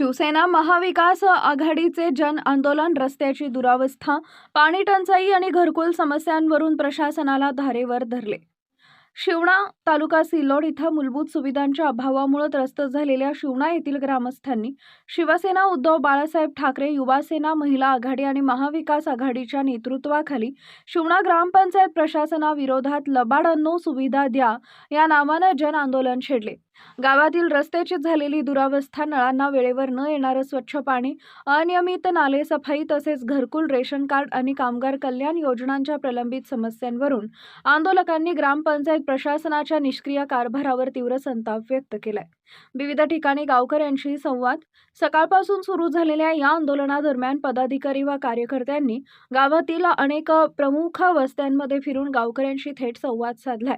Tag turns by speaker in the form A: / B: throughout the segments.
A: शिवसेना महाविकास आघाडीचे जन आंदोलन रस्त्याची दुरावस्था पाणी टंचाई आणि घरकुल समस्यांवरून प्रशासनाला धारेवर धरले. शिवणा तालुका सिल्लोड इथं मूलभूत सुविधांच्या अभावामुळे त्रस्त झालेल्या शिवणा येथील ग्रामस्थांनी शिवसेना उद्धव बाळासाहेब ठाकरे युवासेना महिला आघाडी आणि महाविकास आघाडीच्या नेतृत्वाखाली शिवणा ग्रामपंचायत प्रशासनाविरोधात लबाडांनो सुविधा द्या या नावानं जन आंदोलन छेडले. गावातील रस्त्याची झालेली दुरावस्था नळांना वेळेवर न येणारं स्वच्छ पाणी अनियमित नाले सफाई तसेच घरकुल रेशन कार्ड आणि कामगार कल्याण योजनांच्या प्रलंबित समस्यांवरून आंदोलकांनी ग्रामपंचायत प्रशासनाच्या निष्क्रिय कारभारावर तीव्र संताप व्यक्त केलाय. विविध ठिकाणी गावकऱ्यांशी संवाद. सकाळपासून सुरू झालेल्या या आंदोलनादरम्यान पदाधिकारी व कार्यकर्त्यांनी गावातील अनेक प्रमुख वस्त्यांमध्ये फिरून गावकऱ्यांशी थेट संवाद साधलाय.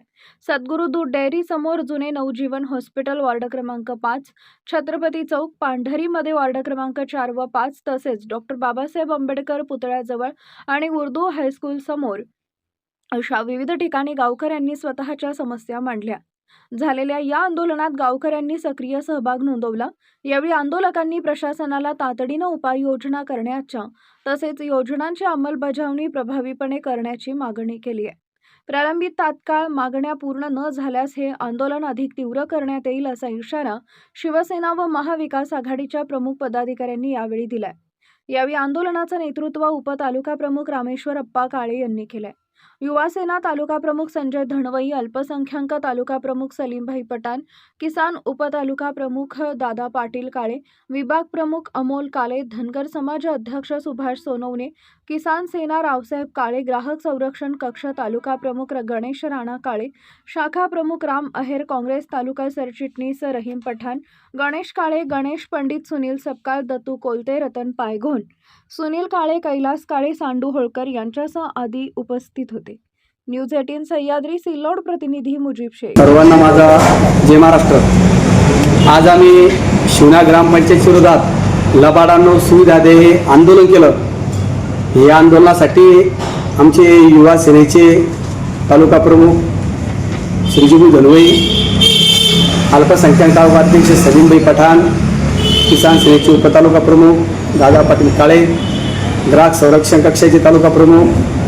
A: सद्गुरू दूध डेअरी समोर जुने नवजीवन हॉस्पिटल वार्ड क्रमांक पाच छत्रपती चौक पांढरीमध्ये वार्ड क्रमांक चार व पाच तसेच डॉक्टर बाबासाहेब आंबेडकर पुतळ्याजवळ आणि उर्दू हायस्कूल समोर अशा विविध ठिकाणी गावकऱ्यांनी स्वतःच्या समस्या मांडल्या. झालेल्या या आंदोलनात गावकऱ्यांनी सक्रिय सहभाग नोंदवला. यावेळी आंदोलकांनी प्रशासनाला तातडीनं उपाययोजना करण्याच्या तसेच योजनांची अंमलबजावणी प्रभावीपणे करण्याची मागणी केली आहे. प्रलंबित तात्काळ मागण्या पूर्ण न झाल्यास हे आंदोलन अधिक तीव्र करण्यात येईल असा इशारा शिवसेना व महाविकास आघाडीच्या प्रमुख पदाधिकाऱ्यांनी यावेळी दिलाय. यावेळी आंदोलनाचं नेतृत्व उपतालुका प्रमुख रामेश्वर अप्पा काळे यांनी केलंय. युवासेना तालुका प्रमुख संजय धणवई अल्पसंख्याक तालुका प्रमुख सलीमभाई पठाण किसान उपतालुका प्रमुख दादा पाटील काळे विभाग प्रमुख अमोल काळे धनगर समाज अध्यक्ष सुभाष सोनवणे किसान सेना रावसाहेब काळे ग्राहक संरक्षण कक्ष तालुका प्रमुख र- गणेश राणा काळे शाखा प्रमुख राम अहेर काँग्रेस तालुका सरचिटणीस रहीम पठाण गणेश काळे गणेश पंडित सुनील सपकाळ दत्तू कोलते रतन पायघोन सुनील काळे कैलास काळे सांडू होळकर यांच्यासह आदी उपस्थित होते. न्यूज एटीन सह्याद्री सिल्लोड प्रतिनिधी मुजीब शेख.
B: सर्वांना माझा जय महाराष्ट्र. आज आम्ही शिवना ग्रामपंचायत विरोधात लबाडांनो सुविधा दे हे आंदोलन केलं. या आंदोलनासाठी आमचे युवा सेनेचे तालुका प्रमुख श्रीजीबू धनवई अल्पसंख्याक तालुका अध्यक्ष सलीमभाई पठाण किसान सेनेचे उपतालुका प्रमुख दादा पाटील काळे ग्राहक संरक्षण कक्षाचे तालुका प्रमुख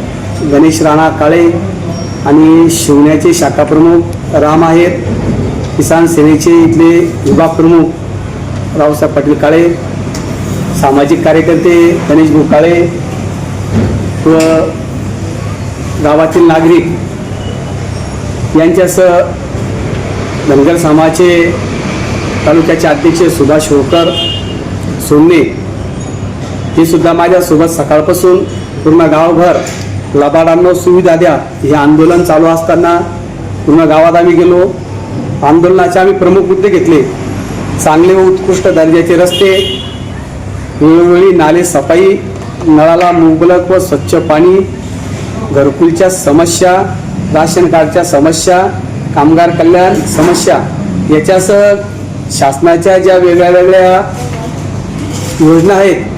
B: गणेश राणा काळे आणि शिवण्याचे शाखा प्रमुख राम आहेत. किसान सेनेचे इथले विभाग प्रमुख रावसाहेब पाटील काळे सामाजिक कार्यकर्ते गणेश भाऊ काळे व गावातील नागरिक यांच्यासह धनगर समाजाचे तालुक्याचे अध्यक्ष सुभाष होळकर सोन्ने हे सुद्धा माझ्यासोबत सकाळपासून पूर्ण गावभर लबाडांना सुविधा द्या. हे आंदोलन चालू असताना पूर्ण गावात आम्ही गेलो. आंदोलनाचे आम्ही प्रमुख मुद्दे घेतले. चांगले व उत्कृष्ट दर्जाचे रस्ते वेळोवेळी नाले सफाई नळाला मुबलक व स्वच्छ पाणी घरकुलच्या समस्या राशन कार्डच्या समस्या कामगार कल्याण समस्या याच्यासह शासनाच्या ज्या वेगळ्या वेगळ्या योजना आहेत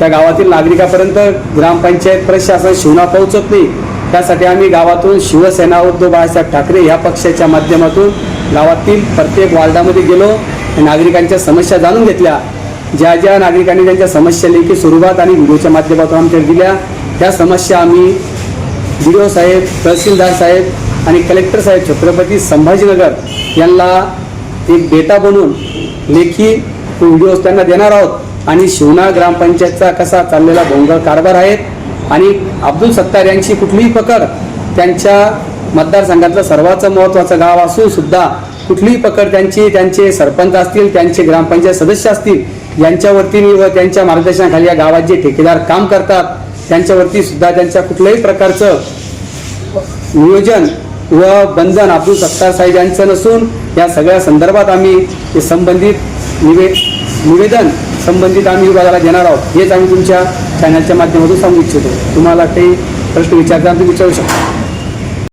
B: त्या गावातील नागरिकापर्यंत ग्रामपंचायत प्रशासन शिवना पोहोचत नाही. त्यासाठी आम्ही गावातून शिवसेना उद्धव बाळासाहेब ठाकरे या पक्षाच्या माध्यमातून गावातील प्रत्येक वार्डामध्ये गेलो नागरिकांच्या समस्या जाणून घेतल्या. ज्या ज्या नागरिकांनी त्यांच्या समस्या लेखी स्वरूपात आणि व्हिडिओच्या माध्यमातून आमच्या दिल्या त्या समस्या आम्ही बी साहेब तहसीलदार साहेब आणि कलेक्टर साहेब छत्रपती संभाजीनगर यांना एक डेटा बनवून लेखी व्हिडिओ त्यांना देणार आहोत. आणि शिवना ग्रामपंचायतचा कसा चाललेला भोंगळ कारभार आहेत आणि अब्दुल सत्तार यांची कुठलीही पकड त्यांच्या मतदारसंघातलं सर्वाचं महत्त्वाचं गाव असून सुद्धा कुठलीही पकड त्यांची त्यांचे सरपंच असतील त्यांचे ग्रामपंचायत सदस्य असतील यांच्यावरती व त्यांच्या मार्गदर्शनाखाली या गावात जे ठेकेदार काम करतात त्यांच्यावरती सुद्धा त्यांच्या कुठल्याही प्रकारचं नियोजन व बंधन अब्दुल सत्तार साहेब यांचं नसून या सगळ्या संदर्भात आम्ही संबंधित निवे निवेदन संबंधित आम्ही विभागाला देणार आहोत हेच आम्ही तुमच्या चॅनलच्या माध्यमातून सांगू इच्छितो. तुम्हाला ते प्रश्न विचारता तुम्ही विचारू शकता.